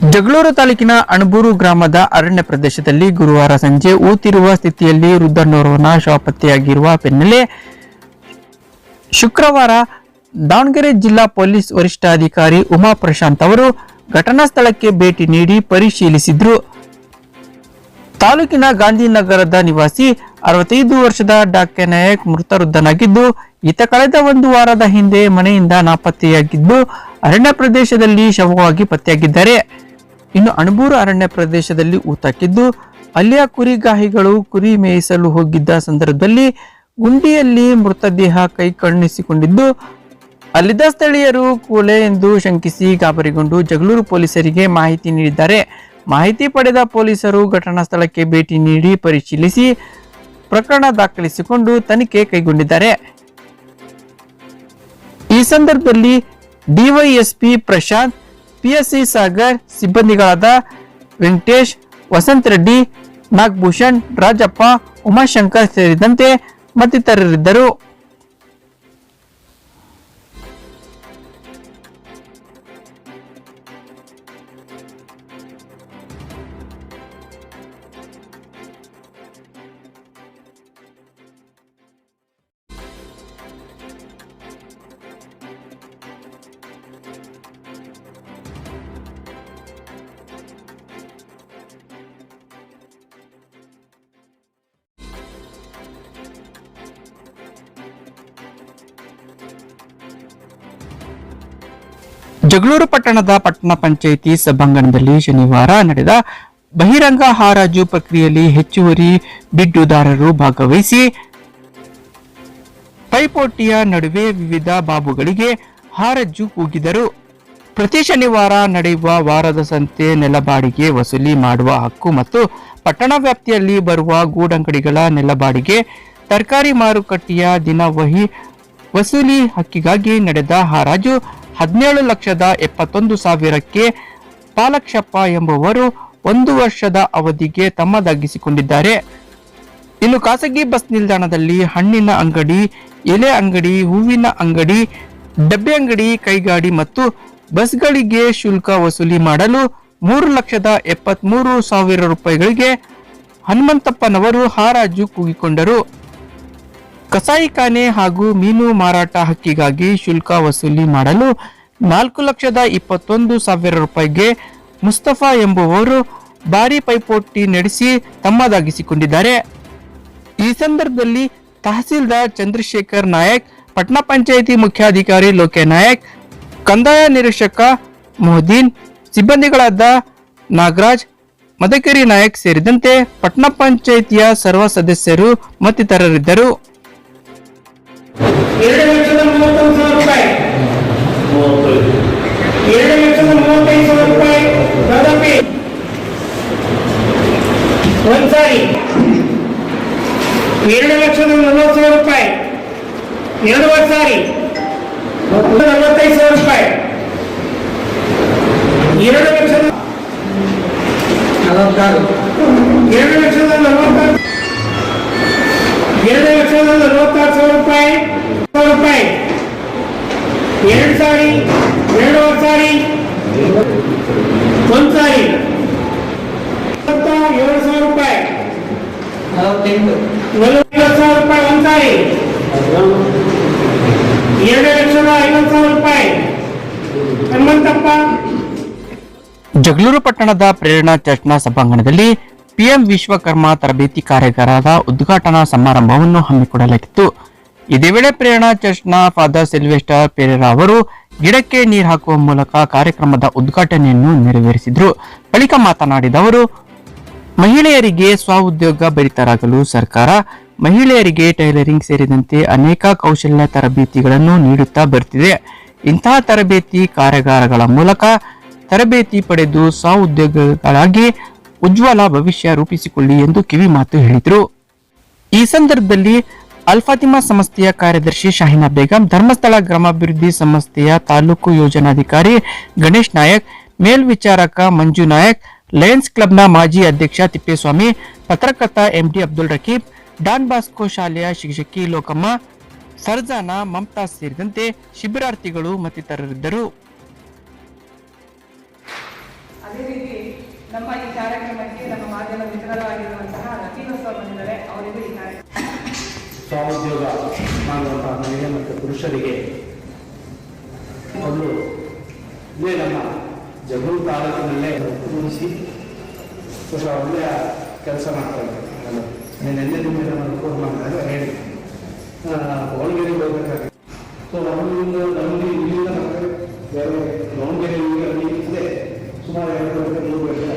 ಜಗಳೂರು ತಾಲೂಕಿನ ಅಣಬೂರು ಗ್ರಾಮದ ಅರಣ್ಯ ಪ್ರದೇಶದಲ್ಲಿ ಗುರುವಾರ ಸಂಜೆ ಊತಿರುವ ಸ್ಥಿತಿಯಲ್ಲಿ ವೃದ್ಧನೋರ್ವನ ಶವ ಪತ್ತೆಯಾಗಿರುವ ಬೆನ್ನಲ್ಲೇ ಶುಕ್ರವಾರ ದಾವಣಗೆರೆ ಜಿಲ್ಲಾ ಪೊಲೀಸ್ ವರಿಷ್ಠಾಧಿಕಾರಿ ಉಮಾ ಪ್ರಶಾಂತ್ ಅವರು ಘಟನಾ ಸ್ಥಳಕ್ಕೆ ಭೇಟಿ ನೀಡಿ ಪರಿಶೀಲಿಸಿದ್ರು. ತಾಲೂಕಿನ ಗಾಂಧಿನಗರದ ನಿವಾಸಿ ಅರವತ್ತೈದು ವರ್ಷದ ಡಾಕ್ಟರ್ ನಾಯಕ್ ಮೃತ ವೃದ್ಧನಾಗಿದ್ದು ಈತ ಕಳೆದ ಒಂದು ವಾರದ ಹಿಂದೆ ಮನೆಯಿಂದ ನಾಪತ್ತೆಯಾಗಿದ್ದು, ಅರಣ್ಯ ಪ್ರದೇಶದಲ್ಲಿ ಶವವಾಗಿ ಪತ್ತೆಯಾಗಿದ್ದಾರೆ. ಇನ್ನು ಅಣಬೂರು ಅರಣ್ಯ ಪ್ರದೇಶದಲ್ಲಿ ಊತಕ್ಕಿದ್ದು ಅಲ್ಲಿಯ ಕುರಿಗಾಹಿಗಳು ಕುರಿ ಮೇಯಿಸಲು ಹೋಗಿದ್ದ ಸಂದರ್ಭದಲ್ಲಿ ಗುಂಡಿಯಲ್ಲಿ ಮೃತದೇಹ ಕೈ ಕಣ್ಣಿಸಿಕೊಂಡಿದ್ದು, ಅಲ್ಲಿದ್ದ ಸ್ಥಳೀಯರು ಕೊಲೆ ಎಂದು ಶಂಕಿಸಿ ಗಾಬರಿಗೊಂಡು ಜಗಳೂರು ಪೊಲೀಸರಿಗೆ ಮಾಹಿತಿ ನೀಡಿದ್ದಾರೆ. ಮಾಹಿತಿ ಪಡೆದ ಪೊಲೀಸರು ಘಟನಾ ಸ್ಥಳಕ್ಕೆ ಭೇಟಿ ನೀಡಿ ಪರಿಶೀಲಿಸಿ ಪ್ರಕರಣ ದಾಖಲಿಸಿಕೊಂಡು ತನಿಖೆ ಕೈಗೊಂಡಿದ್ದಾರೆ. ಈ ಸಂದರ್ಭದಲ್ಲಿ ಡಿವೈಎಸ್ಪಿ ಪ್ರಶಾಂತ್ ಪಿಎಸ್ಸಿ ಸಾಗರ್ ಸಿಬ್ಬಂದಿಗಳಾದ ವೆಂಕಟೇಶ್ ವಸಂತ್ ರೆಡ್ಡಿ ನಾಗಭೂಷಣ್ ರಾಜಪ್ಪ ಉಮಾಶಂಕರ್ ಸೇರಿದಂತೆ ಮತ್ತಿತರರಿದ್ದರು. ಜಗಳೂರು ಪಟ್ಟಣದ ಪಟ್ಟಣ ಪಂಚಾಯಿತಿ ಸಭಾಂಗಣದಲ್ಲಿ ಶನಿವಾರ ನಡೆದ ಬಹಿರಂಗ ಹಾರಾಜು ಪ್ರಕ್ರಿಯೆಯಲ್ಲಿ ಹೆಚ್ಚುವರಿ ಬಿಡ್ಡುದಾರರು ಭಾಗವಹಿಸಿ ಪೈಪೋಟಿಯ ನಡುವೆ ವಿವಿಧ ಬಾಬುಗಳಿಗೆ ಹಾರಜ್ಜು ಕೂಗಿದರು. ಪ್ರತಿ ಶನಿವಾರ ನಡೆಯುವ ವಾರದ ಸಂತೆ ನೆಲಬಾಡಿಗೆ ವಸೂಲಿ ಮಾಡುವ ಹಕ್ಕು ಮತ್ತು ಪಟ್ಟಣ ವ್ಯಾಪ್ತಿಯಲ್ಲಿ ಬರುವ ಗೂಡಂಗಡಿಗಳ ನೆಲಬಾಡಿಗೆ ತರಕಾರಿ ಮಾರುಕಟ್ಟೆಯ ದಿನವಹಿ ವಸೂಲಿ ಹಕ್ಕಿಗಾಗಿ ನಡೆದ ಹರಾಜು ಹದಿನೇಳು ಲಕ್ಷದ ಎಪ್ಪತ್ತೊಂದು ಸಾವಿರಕ್ಕೆ ಪಾಲಕ್ಷಪ್ಪ ಎಂಬುವರು ಒಂದು ವರ್ಷದ ಅವಧಿಗೆ ತಮ್ಮದಾಗಿಸಿಕೊಂಡಿದ್ದಾರೆ. ಇನ್ನು ಖಾಸಗಿ ಬಸ್ ನಿಲ್ದಾಣದಲ್ಲಿ ಹಣ್ಣಿನ ಅಂಗಡಿ, ಎಲೆ ಅಂಗಡಿ, ಹೂವಿನ ಅಂಗಡಿ, ಡಬ್ಬೆ ಅಂಗಡಿ ಕೈಗಾಡಿ ಮತ್ತು ಬಸ್ಗಳಿಗೆ ಶುಲ್ಕ ವಸೂಲಿ ಮಾಡಲು ಮೂರು ಲಕ್ಷದ ಎಪ್ಪತ್ಮೂರು ಸಾವಿರ ರೂಪಾಯಿಗಳಿಗೆ ಹನುಮಂತಪ್ಪನವರು ಹಾರಾಜು ಕೂಗಿಕೊಂಡರು. ಕಸಾಯಿಖಾನೆ ಹಾಗೂ ಮೀನು ಮಾರಾಟ ಹಕ್ಕಿಗಾಗಿ ಶುಲ್ಕ ವಸೂಲಿ ಮಾಡಲು ನಾಲ್ಕು ಲಕ್ಷದ ಇಪ್ಪತ್ತೊಂದು ಸಾವಿರ ರೂಪಾಯಿಗೆ ಮುಸ್ತಫಾ ಎಂಬುವವರು ಭಾರಿ ಪೈಪೋಟಿ ನಡೆಸಿ ತಮ್ಮದಾಗಿಸಿಕೊಂಡಿದ್ದಾರೆ. ಈ ಸಂದರ್ಭದಲ್ಲಿ ತಹಸೀಲ್ದಾರ್ ಚಂದ್ರಶೇಖರ್ ನಾಯಕ್, ಪಟ್ನಾ ಪಂಚಾಯಿತಿ ಮುಖ್ಯಾಧಿಕಾರಿ ಲೋಕೆ ನಾಯಕ್, ಕಂದಾಯ ನಿರೀಕ್ಷಕ ಮೊಹದೀನ್, ಸಿಬ್ಬಂದಿಗಳಾದ ನಾಗರಾಜ್, ಮದಕರಿ ನಾಯಕ್ ಸೇರಿದಂತೆ ಪಟ್ನಾ ಪಂಚಾಯಿತಿಯ ಸರ್ವ ಸದಸ್ಯರು ಮತ್ತಿತರರಿದ್ದರು. ಎರಡು ಲಕ್ಷದ ಮೂವತ್ತೊಂದು ಸಾವಿರ ರೂಪಾಯಿ ಎರಡು ಲಕ್ಷದ ಮೂವತ್ತೈದು ಸಾವಿರ ರೂಪಾಯಿ ದಾದಾಪಿ ಒಂದ್ ಸಾರಿ ಎರಡು ಲಕ್ಷದ ನಲವತ್ತು ಸಾವಿರ ರೂಪಾಯಿ ಎರಡೂವರೆ ಸಾರಿ ನಲವತ್ತೈದು ಸಾವಿರ ರೂಪಾಯಿ ಎರಡು ಲಕ್ಷದ ಎರಡು ಲಕ್ಷದ ನಲವತ್ತಾರು ಎರಡು ಲಕ್ಷದ ನಲವತ್ತಾರು ಸಾವಿರ ರೂಪಾಯಿ ರೂಪಾಯಿ. ಎರಡು ಸಾರಿ ಎರಡೂವರೆ ಸಾರಿ ಒಂದು ಸಾರಿ. ಏಳು ಸಾವಿರ ರೂಪಾಯಿ. ನಲವತ್ತೈದು ಸಾವಿರ ರೂಪಾಯಿ ಒಂದು ಸಾರಿ. ಎರಡು ಲಕ್ಷದ ಐವತ್ತು ಸಾವಿರ ರೂಪಾಯಿ. ಹನುಮಂತಪ್ಪ. ಜಗಳೂರು ಪಟ್ಟಣದ ಪ್ರೇರಣಾ ಚರ್ಚ್ನ ಸಭಾಂಗಣದಲ್ಲಿ ಪಿಎಂ ವಿಶ್ವಕರ್ಮ ತರಬೇತಿ ಕಾರ್ಯಾಗಾರದ ಉದ್ಘಾಟನಾ ಸಮಾರಂಭವನ್ನು ಹಮ್ಮಿಕೊಡಲಾಗಿತ್ತು. ಇದೇ ವೇಳೆ ಪ್ರೇರಣಾ ಚರ್ಚ್ನ ಫಾದರ್ ಸಿಲ್ವೆಸ್ಟರ್ ಪೆರೇರಾ ಅವರು ಗಿಡಕ್ಕೆ ನೀರು ಹಾಕುವ ಮೂಲಕ ಕಾರ್ಯಕ್ರಮದ ಉದ್ಘಾಟನೆಯನ್ನು ನೆರವೇರಿಸಿದರು. ಬಳಿಕ ಮಾತನಾಡಿದ ಅವರು, ಮಹಿಳೆಯರಿಗೆ ಸ್ವಉದ್ಯೋಗ ಭರಿತರಾಗಲು ಸರ್ಕಾರ, ಮಹಿಳೆಯರಿಗೆ ಟೈಲರಿಂಗ್ ಸೇರಿದಂತೆ ಅನೇಕ ಕೌಶಲ್ಯ ತರಬೇತಿಗಳನ್ನು ನೀಡುತ್ತಾ ಬರುತ್ತಿದೆ ಇಂತಹ ತರಬೇತಿ ಕಾರ್ಯಾಗಾರಗಳ ಮೂಲಕ ತರಬೇತಿ ಪಡೆದು ಸ್ವಉದ್ಯೋಗಗಳಾಗಿ ಉಜ್ವಲ ಭವಿಷ್ಯ ರೂಪಿಸಿಕೊಳ್ಳಿ ಎಂದು ಕಿವಿ ಮಾತು ಹೇಳಿದರು. ಈ ಸಂದರ್ಭದಲ್ಲಿ ಅಲ್ಫಾತಿಮಾ ಸಂಸ್ಥೆಯ ಕಾರ್ಯದರ್ಶಿ ಶಾಹಿನಾ ಬೇಗಂ, ಧರ್ಮಸ್ಥಳ ಗ್ರಾಮಾಭಿವೃದ್ಧಿ ಸಂಸ್ಥೆಯ ತಾಲೂಕು ಯೋಜನಾಧಿಕಾರಿ ಗಣೇಶ್ ನಾಯಕ್, ಮೇಲ್ವಿಚಾರಕ ಮಂಜು ನಾಯಕ್, ಲಯನ್ಸ್ ಕ್ಲಬ್ನ ಮಾಜಿ ಅಧ್ಯಕ್ಷ ತಿಪ್ಪೇಸ್ವಾಮಿ, ಪತ್ರಕರ್ತ MD Abdul Rakib, Don Bosco ಶಾಲೆಯ ಶಿಕ್ಷಕಿ ಲೋಕಮ್ಮ, ಸರ್ಜಾನಾ ಮಮತಾಜ್ ಸೇರಿದಂತೆ ಶಿಬಿರಾರ್ಥಿಗಳು ಮತ್ತಿತರರಿದ್ದರು. ಬಂದಿದ್ದಾರೆ. ಸ್ವಉದ್ಯೋಗ ಮಾಡುವಂತಹ ಮಹಿಳೆ ಮತ್ತು ಪುರುಷರಿಗೆ ಮೊದಲು ಇದೇ ನಮ್ಮ ಜಗೂರು ತಾಲೂಕಿನಲ್ಲೇ ಒಗ್ಗೂಡಿಸಿ ಸ್ವಲ್ಪ ಒಳ್ಳೆಯ ಕೆಲಸ ಮಾಡ್ತಾ ಇದ್ದಾರೆ. ನಾನು ಎಣ್ಣೆ ದಿನ ನಾನು ಫೋನ್ ಮಾಡಿದಾಗ ಹೇಳಿ ದಾವಣಗೆರೆ ಹೋಗಬೇಕಾಗಿತ್ತು ಸೊ ನಮ್ಮಲ್ಲಿಂದ ನಮ್ಮಲ್ಲಿ ಇಲ್ಲಿಂದ ನಮಗೆ ಬೇರೆ ದಾವಣಗೆರೆ ಇದೆ ಸುಮಾರು ಎರಡು ಗಂಟೆ ಮೂರು ಗಂಟೆ